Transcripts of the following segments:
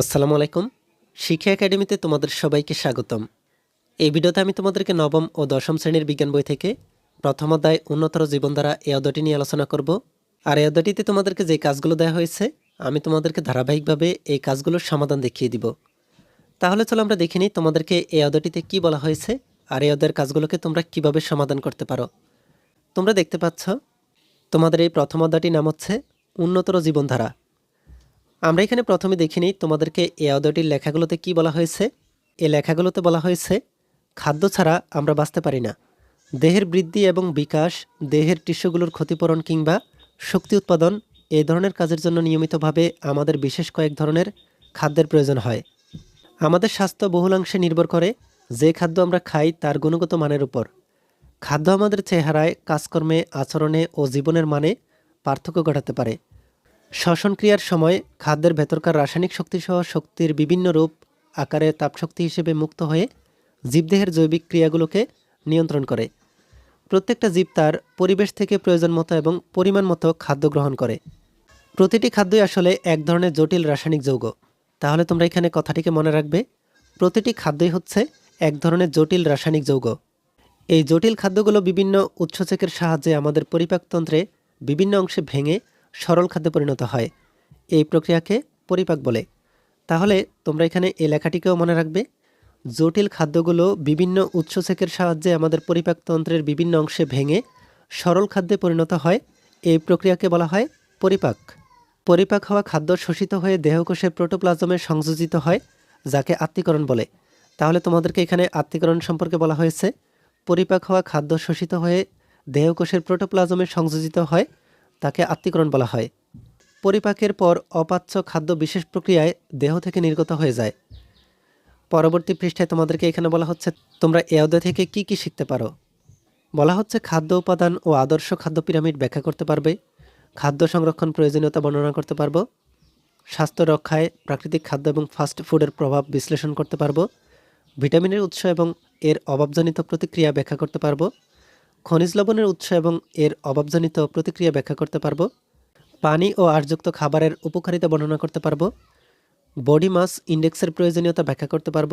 আসসালামু আলাইকুম। শিক্ষা একাডেমিতে তোমাদের সবাইকে স্বাগতম। এই ভিডিওতে আমি তোমাদেরকে নবম ও দশম শ্রেণির বিজ্ঞান বই থেকে প্রথম অধ্যায় উন্নতর জীবনধারা এই অধ্যায়টি নিয়ে আলোচনা করব। আর এই অধ্যায়টিতে তোমাদেরকে যে কাজগুলো দেওয়া হয়েছে, আমি তোমাদেরকে ধারাবাহিকভাবে এই কাজগুলোর সমাধান দেখিয়ে দিব। তাহলে চলো আমরা দেখে নিই তোমাদেরকে এই অধ্যায়টিতে কি বলা হয়েছে আর এই অধ্যায়ের কাজগুলোকে তোমরা কীভাবে সমাধান করতে পারো। তোমরা দেখতে পাচ্ছ, তোমাদের এই প্রথম অধ্যায়টির নাম হচ্ছে উন্নতর জীবনধারা আমরা এখানে প্রথমে দেখে নিই তোমাদেরকে এ অদয়টির লেখাগুলোতে কি বলা হয়েছে। এ লেখাগুলোতে বলা হয়েছে, খাদ্য ছাড়া আমরা বাঁচতে পারি না। দেহের বৃদ্ধি এবং বিকাশ, দেহের টিস্যুগুলোর ক্ষতিপূরণ কিংবা শক্তি উৎপাদন এই ধরনের কাজের জন্য নিয়মিতভাবে আমাদের বিশেষ কয়েক ধরনের খাদ্যের প্রয়োজন হয়। আমাদের স্বাস্থ্য বহুলাংশে নির্ভর করে যে খাদ্য আমরা খাই তার গুণগত মানের উপর। খাদ্য আমাদের চেহারায়, কাজকর্মে, আচরণে ও জীবনের মানে পার্থক্য ঘটাতে পারে। শ্বসন ক্রিয়ার সময় খাদ্যের ভেতরকার রাসায়নিক শক্তিসহ শক্তির বিভিন্ন রূপ আকারে তাপশক্তি হিসেবে মুক্ত হয়ে জীবদেহের জৈবিক ক্রিয়াগুলোকে নিয়ন্ত্রণ করে। প্রত্যেকটা জীব তার পরিবেশ থেকে প্রয়োজন মতো এবং পরিমাণ মতো খাদ্য গ্রহণ করে। প্রতিটি খাদ্যই আসলে এক ধরনের জটিল রাসায়নিক যৌগ। তাহলে তোমরা এখানে কথাটিকে মনে রাখবে, প্রতিটি খাদ্যই হচ্ছে এক ধরনের জটিল রাসায়নিক যৌগ। এই জটিল খাদ্যগুলো বিভিন্ন উৎসেচকের সাহায্যে আমাদের পরিপাকতন্ত্রে বিভিন্ন অংশে ভেঙে সরল খাদ্যে পরিণত হয়। এই প্রক্রিয়াকে পরিপাক বলে। তাহলে তোমরা এখানে এই লেখাটিকেও মনে রাখবে, জটিল খাদ্যগুলো বিভিন্ন উৎসেচকের সাহায্যে আমাদের পরিপাকতন্ত্রের বিভিন্ন অংশে ভেঙে সরল খাদ্যে পরিণত হয়। এই প্রক্রিয়াকে বলা হয় পরিপাক। পরিপাক হওয়া খাদ্য শোষিত হয়ে দেহকোষের প্রোটোপ্লাজমে সংযোজিত হয়, যাকে আত্মীকরণ বলে। তাহলে তোমাদেরকে এখানে আত্মীকরণ সম্পর্কে বলা হয়েছে। পরিপাক হওয়া খাদ্য শোষিত হয়ে দেহকোষের প্রোটোপ্লাজমে সংযোজিত হয় তাকে আত্মীকরণ বলা হয়। পরিপাকের পর অপাচ্য খাদ্য বিশেষ প্রক্রিয়ায় দেহ থেকে নির্গত হয়ে যায়। পরবর্তী পৃষ্ঠায় তোমাদেরকে এখানে বলা হচ্ছে, তোমরা এ অধ্যায় থেকে কি কি শিখতে পারো? বলা হচ্ছে, খাদ্য উপাদান ও আদর্শ খাদ্য পিরামিড ব্যাখ্যা করতে পারবে, খাদ্য সংরক্ষণ প্রয়োজনীয়তা বর্ণনা করতে পারব, স্বাস্থ্য রক্ষায় প্রাকৃতিক খাদ্য এবং ফাস্ট ফুডের প্রভাব বিশ্লেষণ করতে পারব, ভিটামিনের উৎস এবং এর অভাবজনিত প্রতিক্রিয়া ব্যাখ্যা করতে পারব খনিজ লবণের উৎস এবং এর অভাবজনিত প্রতিক্রিয়া ব্যাখ্যা করতে পারব, পানি ও আরযুক্ত খাবারের উপকারিতা বর্ণনা করতে পারব, বডি মাস ইন্ডেক্সের প্রয়োজনীয়তা ব্যাখ্যা করতে পারব,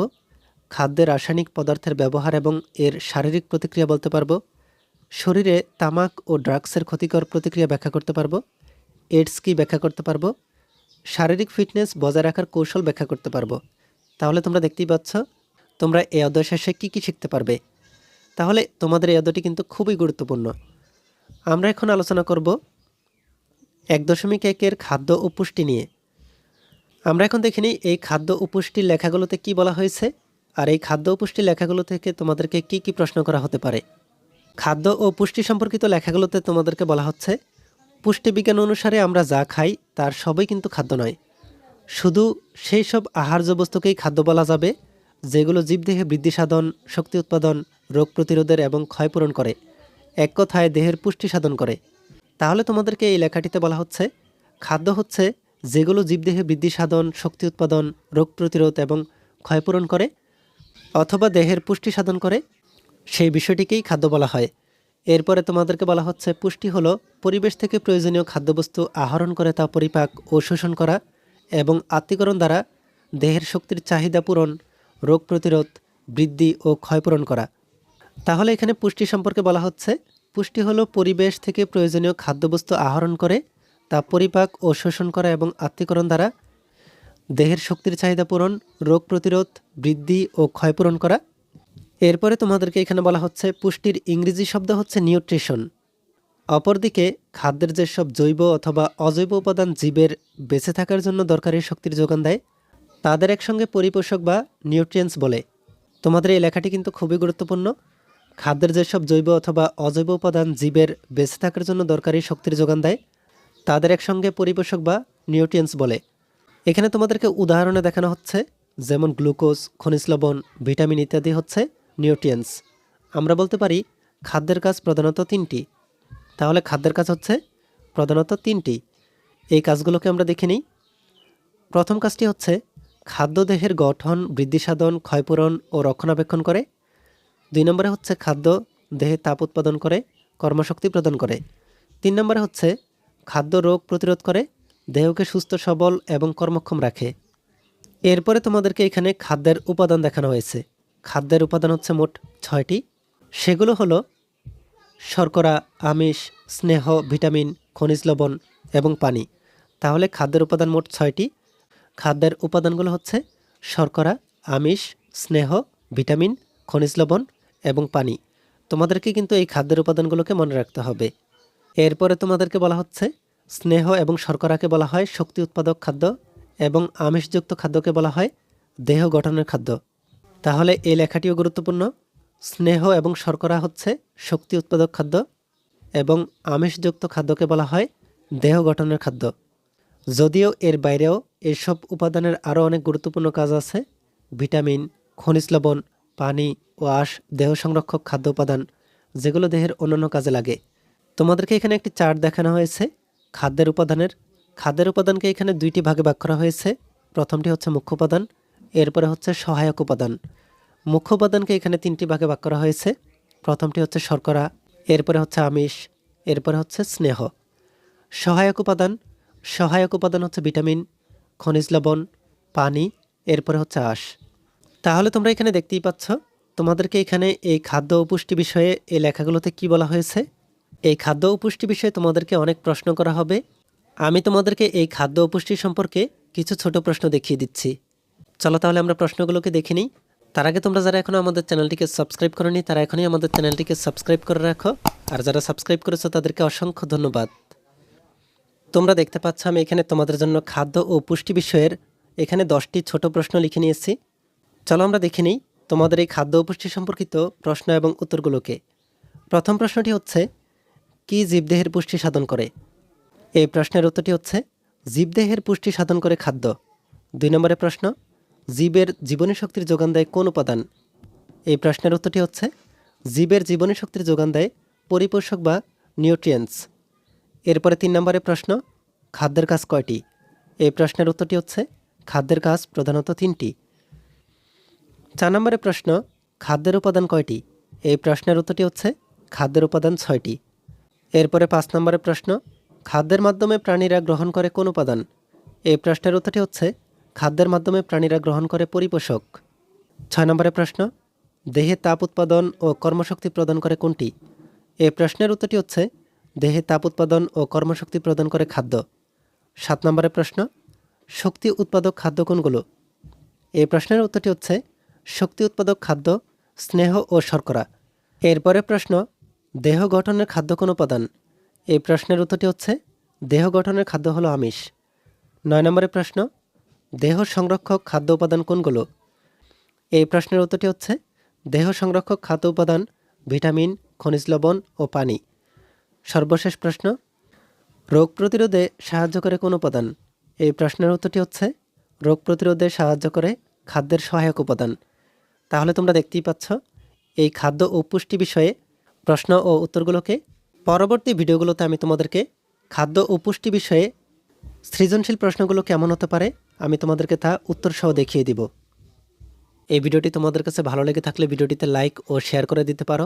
খাদ্যে রাসায়নিক পদার্থের ব্যবহার এবং এর শারীরিক প্রতিক্রিয়া বলতে পারব, শরীরে তামাক ও ড্রাগসের ক্ষতিকর প্রতিক্রিয়া ব্যাখ্যা করতে পারব এইডস কি ব্যাখ্যা করতে পারব, শারীরিক ফিটনেস বজায় রাখার কৌশল ব্যাখ্যা করতে পারব। তাহলে তোমরা দেখতেই পাচ্ছ, তোমরা এই অধ্যায় শেষে কী কী শিখতে পারবে? তাহলে তোমাদের এই অধ্যায়টি কিন্তু খুবই গুরুত্বপূর্ণ। আমরা এখন আলোচনা করব এক দশমিক একের খাদ্য ও পুষ্টি নিয়ে। আমরা এখন দেখে নিই এই খাদ্য ও পুষ্টির লেখাগুলোতে কি বলা হয়েছে আর এই খাদ্য ও পুষ্টির লেখাগুলো থেকে তোমাদেরকে কি কি প্রশ্ন করা হতে পারে। খাদ্য ও পুষ্টি সম্পর্কিত লেখাগুলোতে তোমাদেরকে বলা হচ্ছে, পুষ্টিবিজ্ঞান অনুসারে আমরা যা খাই তার সবই কিন্তু খাদ্য নয়। শুধু সেই সব আহার্য বস্তুকেই খাদ্য বলা যাবে যেগুলো জীবদেহে বৃদ্ধি সাধন, শক্তি উৎপাদন, রোগ প্রতিরোধের এবং ক্ষয়পূরণ করে। এক কথায় দেহের পুষ্টি সাধন করে। তাহলে তোমাদেরকে এই লেখাটিতে বলা হচ্ছে, খাদ্য হচ্ছে যেগুলো জীবদেহে বৃদ্ধি সাধন, শক্তি উৎপাদন, রোগ প্রতিরোধ এবং ক্ষয়পূরণ করে, অথবা দেহের পুষ্টি সাধন করে, সেই বিষয়টিকেই খাদ্য বলা হয়। এরপরে তোমাদেরকে বলা হচ্ছে, পুষ্টি হলো পরিবেশ থেকে প্রয়োজনীয় খাদ্যবস্তু আহরণ করে তা পরিপাক ও শোষণ করা এবং আত্মীকরণ দ্বারা দেহের শক্তির চাহিদা পূরণ রোগ প্রতিরোধ, বৃদ্ধি ও ক্ষয়পূরণ করা। তাহলে এখানে পুষ্টি সম্পর্কে বলা হচ্ছে, পুষ্টি হলো পরিবেশ থেকে প্রয়োজনীয় খাদ্যবস্তু আহরণ করে, তা পরিপাক ও শোষণ করা এবং আত্মীকরণ দ্বারা, দেহের শক্তির চাহিদা পূরণ, রোগ প্রতিরোধ, বৃদ্ধি ও ক্ষয়পূরণ করা। এরপরে তোমাদেরকে এখানে বলা হচ্ছে, পুষ্টির ইংরেজি শব্দ হচ্ছে নিউট্রিশন। অপরদিকে, খাদ্যের যেসব জৈব অথবা অজৈব উপাদান জীবের বেঁচে থাকার জন্য দরকারি শক্তির যোগান দেয় তাদের একসঙ্গে পরিপোষক বা নিউট্রিয়েন্টস বলে। তোমাদের এই লেখাটি কিন্তু খুবই গুরুত্বপূর্ণ। খাদ্যের যেসব জৈব অথবা অজৈব উপাদান জীবের বেঁচে থাকার জন্য দরকারি শক্তির যোগান দেয়, তাদের একসঙ্গে পরিপোষক বা নিউট্রিয়েন্টস বলে। এখানে তোমাদেরকে উদাহরণে দেখানো হচ্ছে, যেমন গ্লুকোজ, খনিজ লবণ, ভিটামিন ইত্যাদি হচ্ছে নিউট্রিয়েন্টস। আমরা বলতে পারি, খাদ্যের কাজ প্রধানত তিনটি। তাহলে খাদ্যের কাজ হচ্ছে প্রধানত তিনটি। এই কাজগুলোকে আমরা দেখে নিই। প্রথম কাজটি হচ্ছে খাদ্য দেহের গঠন বৃদ্ধি সাধন ক্ষয়পূরণ ও রক্ষণাবেক্ষণ করে। দুই নম্বরে হচ্ছে খাদ্য, দেহে তাপ উৎপাদন করে, কর্মশক্তি প্রদান করে। তিন নম্বরে হচ্ছে খাদ্য রোগ প্রতিরোধ করে, দেহকে সুস্থ, সবল এবং কর্মক্ষম রাখে। এরপরে তোমাদেরকে এখানে খাদ্যের উপাদান দেখানো হয়েছে। খাদ্যের উপাদান হচ্ছে মোট ছয়টি। সেগুলো হলো শর্করা, আমিষ, স্নেহ, ভিটামিন, খনিজ লবণ এবং পানি। তাহলে খাদ্যের উপাদান মোট ছয়টি। খাদ্যের উপাদানগুলো হচ্ছে শর্করা, আমিষ, স্নেহ, ভিটামিন, খনিজ লবণ এবং পানি। তোমাদেরকে কিন্তু এই খাদ্যের উপাদানগুলোকে মনে রাখতে হবে। এরপরে তোমাদেরকে বলা হচ্ছে স্নেহ এবং শর্করাকে বলা হয় শক্তি উৎপাদক খাদ্য এবং আমিষযুক্ত খাদ্যকে বলা হয় দেহ গঠনের খাদ্য। তাহলে এই লেখাটিও গুরুত্বপূর্ণ। স্নেহ এবং শর্করা হচ্ছে শক্তি উৎপাদক খাদ্য এবং আমিষযুক্ত খাদ্যকে বলা হয় দেহ গঠনের খাদ্য। যদিও এর বাইরেও এসব উপাদানের আরও অনেক গুরুত্বপূর্ণ কাজ আছে। ভিটামিন, খনিজ লবণ, পানি ও আঁশ, দেহ সংরক্ষক খাদ্য উপাদান, যেগুলো দেহের অন্যান্য কাজে লাগে। তোমাদেরকে এখানে একটি চার্ট দেখানো হয়েছে, খাদ্যের উপাদানের। খাদ্যের উপাদানকে এখানে দুইটি ভাগে ভাগ করা হয়েছে। প্রথমটি হচ্ছে মুখ্য উপাদান, এরপরে হচ্ছে সহায়ক উপাদান। মুখ্য উপাদানকে এখানে তিনটি ভাগে ভাগ করা হয়েছে। প্রথমটি হচ্ছে শর্করা, এরপরে হচ্ছে আমিষ, এরপরে হচ্ছে স্নেহ। সহায়ক উপাদান সহায়ক উপাদান হচ্ছে ভিটামিন খনিজ লবণ, পানি, এরপরে হচ্ছে আঁশ। তাহলে তোমরা এখানে দেখতেই পাচ্ছ, তোমাদেরকে এখানে এই খাদ্য ও পুষ্টি বিষয়ে এই লেখাগুলোতে কি বলা হয়েছে? এই খাদ্য ও পুষ্টি বিষয়ে তোমাদেরকে অনেক প্রশ্ন করা হবে। আমি তোমাদেরকে এই খাদ্য ও পুষ্টি সম্পর্কে কিছু ছোট প্রশ্ন দেখিয়ে দিচ্ছি। চলো তাহলে আমরা প্রশ্নগুলোকে দেখে নিই। তার আগে তোমরা যারা এখনও আমাদের চ্যানেলটিকে সাবস্ক্রাইব করনি, তারা এখনই আমাদের চ্যানেলটিকে সাবস্ক্রাইব করে রাখো। আর যারা সাবস্ক্রাইব করেছ, তাদেরকে অসংখ্য ধন্যবাদ। তোমরা দেখতে পাচ্ছ, আমি এখানে তোমাদের জন্য খাদ্য ও পুষ্টি বিষয়ের এখানে দশটি ছোট প্রশ্ন লিখে নিয়েছি। চলো আমরা দেখে নিই তোমাদের এই খাদ্য ও পুষ্টি সম্পর্কিত প্রশ্ন এবং উত্তরগুলোকে। প্রথম প্রশ্নটি হচ্ছে, কি জীবদেহের পুষ্টি সাধন করে? এই প্রশ্নের উত্তরটি হচ্ছে, জীবদেহের পুষ্টি সাধন করে খাদ্য। দুই নম্বরের প্রশ্ন, জীবের জীবনী শক্তির যোগান দেয় কোন উপাদান? এই প্রশ্নের উত্তরটি হচ্ছে, জীবের জীবনী শক্তির যোগান দেয় পরিপোষক বা নিউট্রিয়েন্টস। এরপরে তিন নম্বরের প্রশ্ন, খাদ্যের কাজ কয়টি? এই প্রশ্নের উত্তরটি হচ্ছে, খাদ্যের কাজ প্রধানত তিনটি। চার নম্বরের প্রশ্ন, খাদ্যের উপাদান কয়টি? এই প্রশ্নের উত্তরটি হচ্ছে, খাদ্যের উপাদান ছয়টি। এরপরে পাঁচ নম্বরের প্রশ্ন, খাদ্যের মাধ্যমে প্রাণীরা গ্রহণ করে কোন উপাদান? এই প্রশ্নের উত্তরটি হচ্ছে, খাদ্যের মাধ্যমে প্রাণীরা গ্রহণ করে পরিপোষক। ছয় নম্বরের প্রশ্ন, দেহে তাপ উৎপাদন ও কর্মশক্তি প্রদান করে কোনটি? এই প্রশ্নের উত্তরটি হচ্ছে দেহে তাপ উৎপাদন ও কর্মশক্তি প্রদান করে খাদ্য। সাত নম্বরের প্রশ্ন, শক্তি উৎপাদক খাদ্য কোনগুলো? এই প্রশ্নের উত্তরটি হচ্ছে, শক্তি উৎপাদক খাদ্য, স্নেহ ও শর্করা। এরপরের প্রশ্ন, দেহ গঠনের খাদ্য কোন উপাদান? এই প্রশ্নের উত্তরটি হচ্ছে, দেহ গঠনের খাদ্য হলো আমিষ। নয় নম্বরের প্রশ্ন, দেহ সংরক্ষক খাদ্য উপাদান কোনগুলো? এই প্রশ্নের উত্তরটি হচ্ছে, দেহ সংরক্ষক খাদ্য উপাদান ভিটামিন, খনিজ লবণ ও পানি। সর্বশেষ প্রশ্ন। রোগ প্রতিরোধে সাহায্য করে কোন উপাদান? এই প্রশ্নের উত্তরটি হচ্ছে, রোগ প্রতিরোধে সাহায্য করে খাদ্যের সহায়ক উপাদান। তাহলে তোমরা দেখতেই পাচ্ছ, এই খাদ্য ও পুষ্টি বিষয়ে প্রশ্ন ও উত্তরগুলোকে পরবর্তী ভিডিওগুলোতে আমি তোমাদেরকে খাদ্য ও পুষ্টি বিষয়ে সৃজনশীল প্রশ্নগুলো কেমন হতে পারে আমি তোমাদেরকে তা উত্তর সহ দেখিয়ে দিব। এই ভিডিওটি তোমাদের কাছে ভালো লেগে থাকলে ভিডিওটিতে লাইক ও শেয়ার করে দিতে পারো।